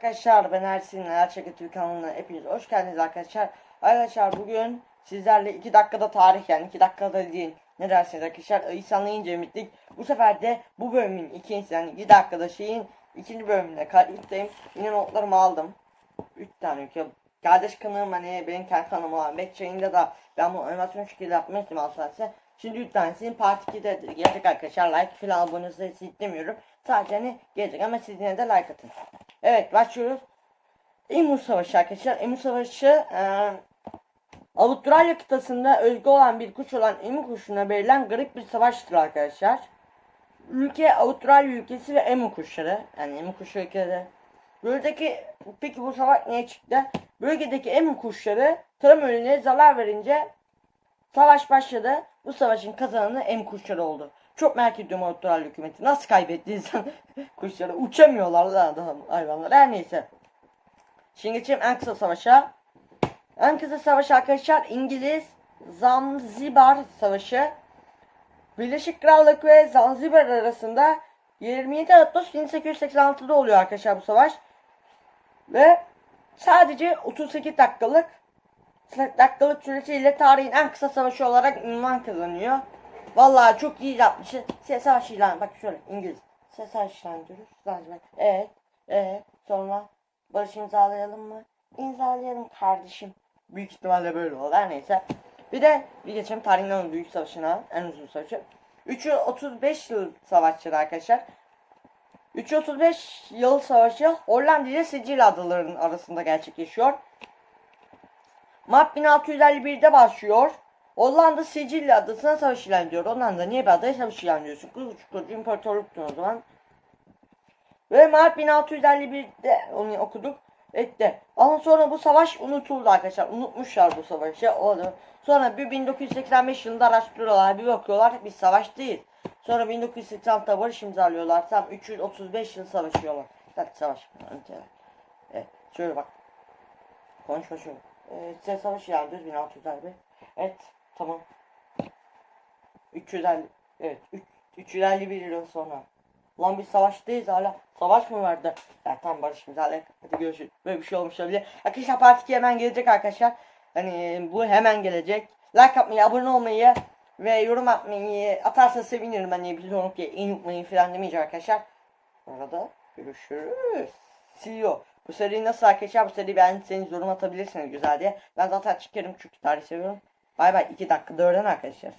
arkadaşlar ben Ersin Neler Çakı TV kanalına hepiniz hoş geldiniz arkadaşlar. Arkadaşlar bugün sizlerle 2 dakikada tarih yani 2 dakikada değil ne dersiniz arkadaşlar İhsan'la ince ümitlik. Bu sefer de bu bölümün ikincisi yani 2 dakikada şeyin ikinci bölümünde kayıttayım. Yine notlarımı aldım. 3 tane ülke. Kardeş kanalım hani benim kendi kanalım olan Backchain'de da ben bu animasyon şekilde istedim aslında. Şimdi 3 tanesinin part 2'de gelecek arkadaşlar. Like falan abone sayısı istemiyorum. Sadece hani gelecek ama siz yine de like atın. Evet başlıyoruz. Emu Savaşı arkadaşlar. Emu Savaşı e, Avustralya kıtasında özgü olan bir kuş olan emu kuşuna verilen garip bir savaştır arkadaşlar. Ülke Avustralya ülkesi ve emu kuşları. Yani emu kuşu ülkede. Bölgedeki peki bu savaş niye çıktı? Bölgedeki emu kuşları tarım ürününe zarar verince savaş başladı. Bu savaşın kazananı emu kuşları oldu. Çok merak ediyorum Avustralya hükümeti. Nasıl kaybetti insan kuşları? Uçamıyorlar lan adam hayvanlar. Her neyse. Şimdi geçelim en kısa savaşa. En kısa savaş arkadaşlar İngiliz Zanzibar Savaşı. Birleşik Krallık ve Zanzibar arasında 27 Ağustos 1886'da oluyor arkadaşlar bu savaş. Ve sadece 38 dakikalık dakikalık süresiyle tarihin en kısa savaşı olarak ünvan kazanıyor. Vallahi çok iyi yapmışız. Size savaş ilan. Bak şöyle İngiliz. Size savaş ilan diyoruz. Zanzibar. Evet. Evet. Sonra barış imzalayalım mı? İmzalayalım kardeşim. Büyük ihtimalle böyle olur. Her neyse. Bir de bir geçelim tarihin en büyük savaşına. En uzun savaşı. 335 yıl savaşçılar arkadaşlar. 335 yıl savaşı Hollanda ile Sicilya adalarının arasında gerçekleşiyor. Mart 1651'de başlıyor. Hollanda Sicilya adasına savaş ilan ediyor. Hollanda niye bir adaya savaş ilan ediyorsun? Kız uçkurucu imparatorluktun o zaman. Ve Mart 1651'de onu okuduk. Etti. Ama sonra bu savaş unutuldu arkadaşlar. Unutmuşlar bu savaşı. Onu. Sonra bir 1985 yılında araştırıyorlar. Bir bakıyorlar bir savaş değil. Sonra 1986'da barış imzalıyorlar. Tam 335 yıl savaşıyorlar. Hadi savaş. Evet. Şöyle bak. Konuşma şöyle. Size savaş ilan ediyoruz 1651. Evet. Tamam. 350. Evet. 3, 351 yıl sonra. Lan biz savaştayız hala. Savaş mı vardı? Ya tamam barış imzalayalım. Hadi görüşürüz. Böyle bir şey olmuş olabilir. Arkadaşlar part 2 hemen gelecek arkadaşlar. Hani bu hemen gelecek. Like atmayı, abone olmayı ve yorum atmayı atarsa sevinirim. Hani biliyorum ki unutmayın falan demeyeceğim arkadaşlar. Orada görüşürüz. You. Bu seriyi nasıl arkadaşlar? Bu seriyi beğendiyseniz yorum atabilirsiniz güzel diye. Ben zaten çıkarım çünkü tarih seviyorum. Bay bay. 2 dakika öğren arkadaşlar.